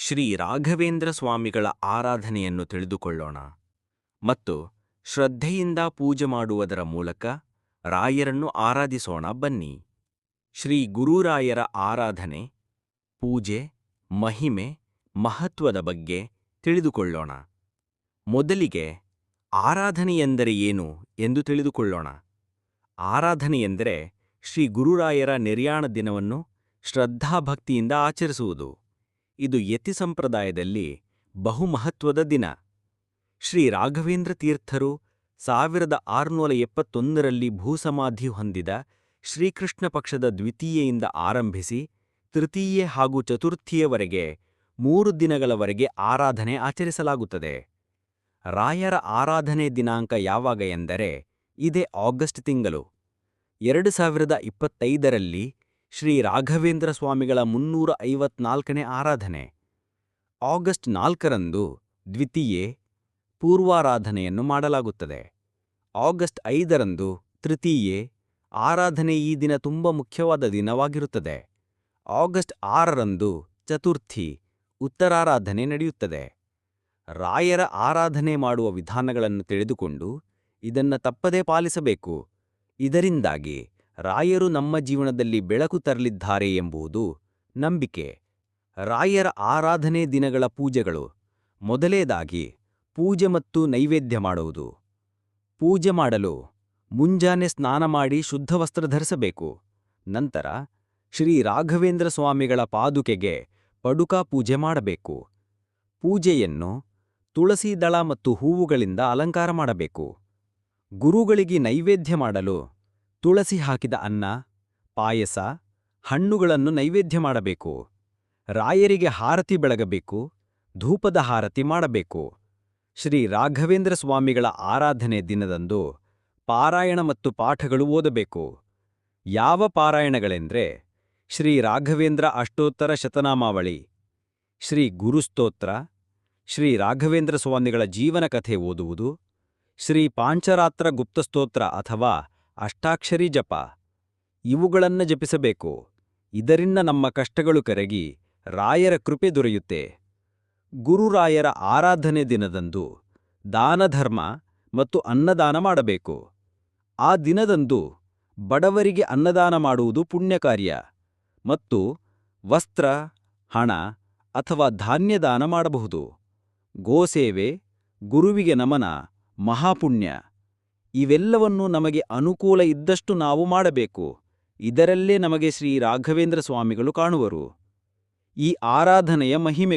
ಶ್ರೀ ರಾಘವೇಂದ್ರ ಸ್ವಾಮಿಗಳ ಆರಾಧನೆಯನ್ನು ತಿಳಿದುಕೊಳ್ಳೋಣ. ಮತ್ತು ಶ್ರದ್ಧೆಯಿಂದ ಪೂಜೆ ಮಾಡುವುದರ ಮೂಲಕ ರಾಯರನ್ನು ಆರಾಧಿಸೋಣ ಬನ್ನಿ. ಶ್ರೀ ಗುರುರಾಯರ ಆರಾಧನೆ, ಪೂಜೆ, ಮಹಿಮೆ, ಮಹತ್ವದ ಬಗ್ಗೆ ತಿಳಿದುಕೊಳ್ಳೋಣ. ಮೊದಲಿಗೆ ಆರಾಧನೆ ಎಂದರೆ ಏನು ಎಂದು ತಿಳಿದುಕೊಳ್ಳೋಣ. ಆರಾಧನೆ ಎಂದರೆ ಶ್ರೀ ಗುರುರಾಯರ ನಿರ್ಯಾಣ ದಿನವನ್ನು ಶ್ರದ್ಧಾಭಕ್ತಿಯಿಂದ ಆಚರಿಸುವುದು. ಇದು ಯತಿ ಸಂಪ್ರದಾಯದಲ್ಲಿ ಬಹುಮಹತ್ವದ ದಿನ. ಶ್ರೀ ರಾಘವೇಂದ್ರ ತೀರ್ಥರು ಸಾವಿರದ ಆರುನೂರ ಎಪ್ಪತ್ತೊಂದರಲ್ಲಿ ಭೂಸಮಾಧಿ ಹೊಂದಿದ ಶ್ರೀಕೃಷ್ಣ ಪಕ್ಷದ ದ್ವಿತೀಯೆಯಿಂದ ಆರಂಭಿಸಿ ತೃತೀಯೆ ಹಾಗೂ ಚತುರ್ಥಿಯವರೆಗೆ ಮೂರು ದಿನಗಳವರೆಗೆ ಆರಾಧನೆ ಆಚರಿಸಲಾಗುತ್ತದೆ. ರಾಯರ ಆರಾಧನೆ ದಿನಾಂಕ ಯಾವಾಗ ಎಂದರೆ ಇದೇ ಆಗಸ್ಟ್ ತಿಂಗಳು. ಎರಡು ಸಾವಿರದ ಇಪ್ಪತ್ತೈದರಲ್ಲಿ ಶ್ರೀ ರಾಘವೇಂದ್ರ ಸ್ವಾಮಿಗಳ ಮುನ್ನೂರ ಐವತ್ನಾಲ್ಕನೇ ಆರಾಧನೆ. ಆಗಸ್ಟ್ ನಾಲ್ಕರಂದು ದ್ವಿತೀಯೆ ಪೂರ್ವಾರಾಧನೆಯನ್ನು ಮಾಡಲಾಗುತ್ತದೆ. ಆಗಸ್ಟ್ ಐದರಂದು ತೃತೀಯೆ ಆರಾಧನೆ ಈ ದಿನ ತುಂಬ ಮುಖ್ಯವಾದ ದಿನವಾಗಿರುತ್ತದೆ. ಆಗಸ್ಟ್ ಆರರಂದು ಚತುರ್ಥಿ ಉತ್ತರಾರಾಧನೆ ನಡೆಯುತ್ತದೆ. ರಾಯರ ಆರಾಧನೆ ಮಾಡುವ ವಿಧಾನಗಳನ್ನು ತಿಳಿದುಕೊಂಡು ಇದನ್ನು ತಪ್ಪದೇ ಪಾಲಿಸಬೇಕು. ಇದರಿಂದಾಗಿ ರಾಯರು ನಮ್ಮ ಜೀವನದಲ್ಲಿ ಬೆಳಕು ತರಲಿದ್ದಾರೆ ಎಂಬುದು ನಂಬಿಕೆ. ರಾಯರ ಆರಾಧನೆ ದಿನಗಳ ಪೂಜೆಗಳು. ಮೊದಲೇದಾಗಿ ಪೂಜೆ ಮತ್ತು ನೈವೇದ್ಯ ಮಾಡುವುದು. ಪೂಜೆ ಮಾಡಲು ಮುಂಜಾನೆ ಸ್ನಾನ ಮಾಡಿ ಶುದ್ಧ ವಸ್ತ್ರ ಧರಿಸಬೇಕು. ನಂತರ ಶ್ರೀ ರಾಘವೇಂದ್ರ ಸ್ವಾಮಿಗಳ ಪಾದುಕೆಗೆ ಪಡುಕಾ ಪೂಜೆ ಮಾಡಬೇಕು. ಪೂಜೆಯನ್ನು ತುಳಸಿ ದಳ ಮತ್ತು ಹೂವುಗಳಿಂದ ಅಲಂಕಾರ ಮಾಡಬೇಕು. ಗುರುಗಳಿಗೆ ನೈವೇದ್ಯ ಮಾಡಲು ತುಳಸಿ ಹಾಕಿದ ಅನ್ನ, ಪಾಯಸ, ಹಣ್ಣುಗಳನ್ನು ನೈವೇದ್ಯ ಮಾಡಬೇಕು. ರಾಯರಿಗೆ ಹಾರತಿ ಬೆಳಗಬೇಕು, ಧೂಪದ ಹಾರತಿ ಮಾಡಬೇಕು. ಶ್ರೀ ರಾಘವೇಂದ್ರ ಸ್ವಾಮಿಗಳ ಆರಾಧನೆ ದಿನದಂದು ಪಾರಾಯಣ ಮತ್ತು ಪಾಠಗಳು ಓದಬೇಕು. ಯಾವ ಪಾರಾಯಣಗಳೆಂದ್ರೆ ಶ್ರೀ ರಾಘವೇಂದ್ರ ಅಷ್ಟೋತ್ತರ ಶತನಾಮಾವಳಿ, ಶ್ರೀ ಗುರುಸ್ತೋತ್ರ ಶ್ರೀ ರಾಘವೇಂದ್ರ ಸ್ವಾಮಿಗಳ ಜೀವನ ಕಥೆ ಓದುವುದು, ಶ್ರೀ ಪಾಂಚರಾತ್ರ ಗುಪ್ತಸ್ತೋತ್ರ ಅಥವಾ ಅಷ್ಟಾಕ್ಷರಿ ಜಪ. ಇವುಗಳನ್ನ ಜಪಿಸಬೇಕು. ಇದರಿಂದ ನಮ್ಮ ಕಷ್ಟಗಳು ಕರಗಿ ರಾಯರ ಕೃಪೆ ದೊರೆಯುತ್ತೆ. ಗುರುರಾಯರ ಆರಾಧನೆ ದಿನದಂದು ದಾನಧರ್ಮ ಮತ್ತು ಅನ್ನದಾನ ಮಾಡಬೇಕು. ಆ ದಿನದಂದು ಬಡವರಿಗೆ ಅನ್ನದಾನ ಮಾಡುವುದು ಪುಣ್ಯಕಾರ್ಯ ಮತ್ತು ವಸ್ತ್ರ, ಹಣ ಅಥವಾ ಧಾನ್ಯದಾನ ಮಾಡಬಹುದು. ಗೋಸೇವೆ ಗುರುವಿಗೆ ನಮನ, ಮಹಾಪುಣ್ಯ. ಇವೆಲ್ಲವನ್ನೂ ನಮಗೆ ಅನುಕೂಲ ಇದ್ದಷ್ಟು ನಾವು ಮಾಡಬೇಕು. ಇದರಲ್ಲೇ ನಮಗೆ ಶ್ರೀ ರಾಘವೇಂದ್ರ ಸ್ವಾಮಿಗಳು ಕಾಣುವರು. ಈ ಆರಾಧನೆಯ ಮಹಿಮೆ